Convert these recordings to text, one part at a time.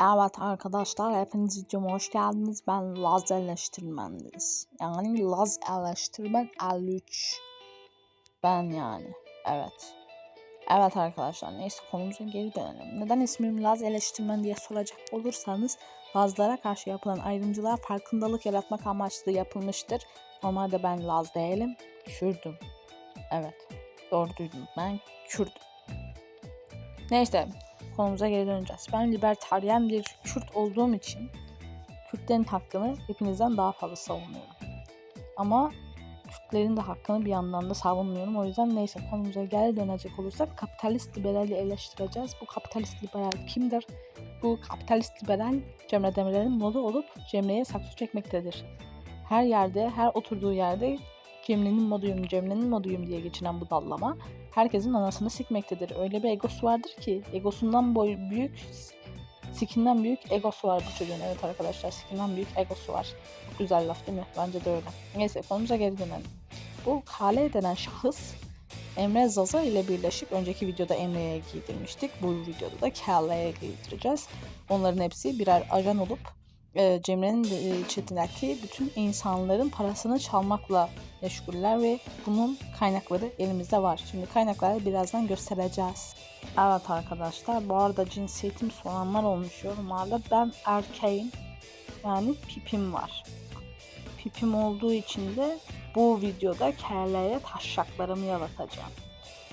Evet arkadaşlar hepiniz videoma hoş geldiniz. Ben Laz eleştirmeniz. Yani Laz eleştirmen 53. Ben yani. Evet. Evet arkadaşlar neyse konumuza geri dönelim. Neden ismim Laz eleştirmen diye soracak olursanız Lazlara karşı yapılan ayrımcılığa farkındalık yaratmak amaçlı yapılmıştır. Normalde ben Laz değilim. Kürdüm. Evet. Doğru duydunuz. Ben Kürdüm. Neyse konumuza geri döneceğiz. Ben libertaryen bir Kürt olduğum için Kürtlerin hakkını hepinizden daha fazla savunuyorum. Ama Kürtlerin de hakkını bir yandan da savunmuyorum. O yüzden neyse konumuza geri dönecek olursak kapitalist liberali eleştireceğiz. Bu kapitalist liberal kimdir? Bu kapitalist liberal Cemre Demirel'in modu olup Cemre'ye saksı çekmektedir. Her yerde, her oturduğu yerde Cemre'nin moduyum, Cemre'nin moduyum diye geçinen bu dallama herkesin anasını sikmektedir. Öyle bir egosu vardır ki egosundan boy büyük, sikinden büyük egosu var bu çocuğun. Evet arkadaşlar sikinden büyük egosu var. Güzel laf değil mi? Bence de öyle. Neyse konumuza geri dönelim. Bu Kale denen şahıs Emre Zaza ile birleşip önceki videoda Emre'ye giydirmiştik. Bu videoda da Kale'ye giydireceğiz. Onların hepsi birer ajan olup e, Cemre'nin e, chatindeki bütün insanların parasını çalmakla meşguller ve bunun kaynakları elimizde var. Şimdi kaynakları birazdan göstereceğiz. Evet arkadaşlar bu arada cinsiyetim soranlar olmuş yorumlarda. Ben erkeğim yani pipim var. Pipim olduğu için de bu videoda KL'ye taşaklarımı yalatacağım.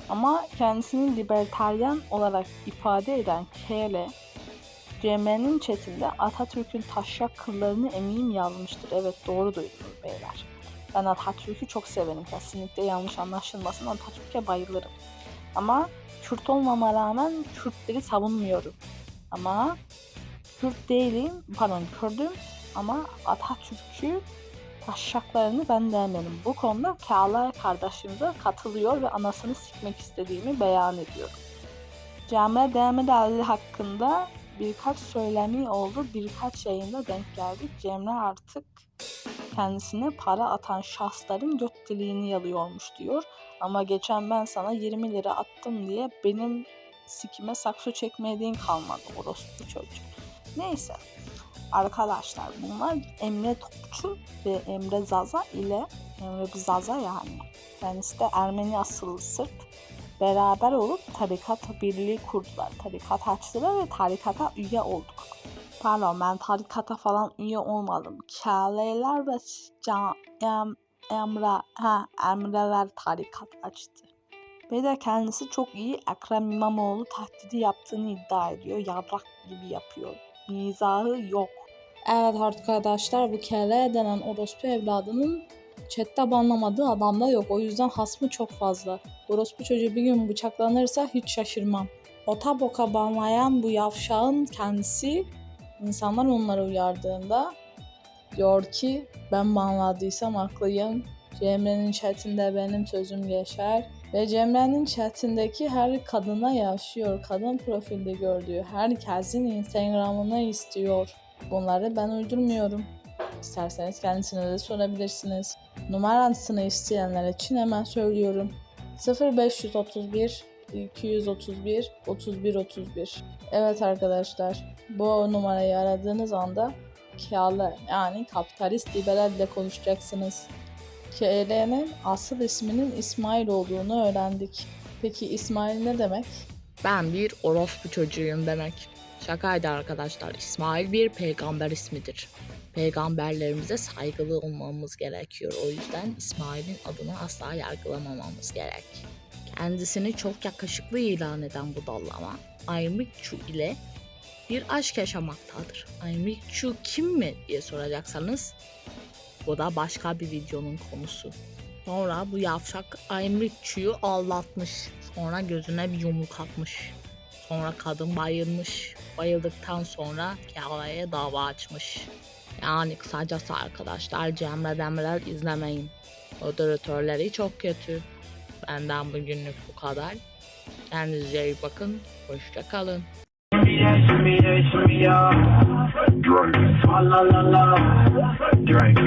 Ama kendisini libertaryen olarak ifade eden KL Cemre'nin chatinde Atatürk'ün taşak kıllarını emeyim yazmıştır. Evet doğru duydunuz beyler. Ben Atatürk'ü çok severim. Kesinlikle yanlış anlaşılmasın. Atatürk'e bayılırım. Ama Kürt olmama rağmen Kürtleri savunmuyorum. Ama Kürt değilim, pardon Kürdüm ama Atatürk'ü taşaklarını ben demedim. Bu konuda Kağla kardeşimize katılıyor ve anasını sikmek istediğimi beyan ediyorum. Cemre Demirel hakkında birkaç söylemi oldu. Birkaç yayında denk geldik. Cemre artık kendisine para atan şahsların göt deliğini yalıyormuş diyor. Ama geçen ben sana 20 lira attım diye benim sikime sakso çekmediğin kalmadı orospu çocuk. Neyse. Arkadaşlar bunlar Emre Topçu ve Emre Zaza ile Emre Zaza yani. Kendisi de Ermeni asıllı Sırp beraber olup tarikat birliği kurdular. Tarikat açtılar ve tarikata üye olduk. Pardon ben tarikata falan üye olmadım. Kâleler ve can, em, Emre, ha, Emreler tarikat açtı. Ve de kendisi çok iyi Ekrem İmamoğlu tahdidi yaptığını iddia ediyor. Yarrak gibi yapıyor. Mizahı yok. Evet arkadaşlar bu kere denen orospu evladının chatte banlamadığı adam da yok. O yüzden hasmı çok fazla. Orospu çocuğu bir gün bıçaklanırsa hiç şaşırmam. Ota boka banlayan bu yavşağın kendisi insanlar onları uyardığında diyor ki ben banladıysam haklıyım. Cemre'nin chatinde benim sözüm geçer. Ve Cemre'nin chatindeki her kadına yaşıyor. Kadın profilde gördüğü herkesin Instagram'ını istiyor. Bunları ben uydurmuyorum. İsterseniz kendisine de sorabilirsiniz. Numarasını isteyenler için hemen söylüyorum. 0531 231 31 31. Evet arkadaşlar bu numarayı aradığınız anda kârlı yani kapitalist liberal ile konuşacaksınız. KL'nin asıl isminin İsmail olduğunu öğrendik. Peki İsmail ne demek? Ben bir orospu çocuğuyum demek. Şakaydı arkadaşlar. İsmail bir peygamber ismidir. Peygamberlerimize saygılı olmamız gerekiyor. O yüzden İsmail'in adını asla yargılamamamız gerek. Kendisini çok yakışıklı ilan eden bu dallama Aymikçu ile bir aşk yaşamaktadır. Aymikçu kim mi diye soracaksanız bu da başka bir videonun konusu. Sonra bu yavşak Aymikçu'yu aldatmış. Sonra gözüne bir yumruk atmış. Sonra kadın bayılmış. Bayıldıktan sonra Kava'ya dava açmış. Yani kısacası arkadaşlar Cemre Demirel izlemeyin. Moderatörleri çok kötü. Benden bugünlük bu kadar. Kendinize iyi bakın. Hoşça kalın. Drink.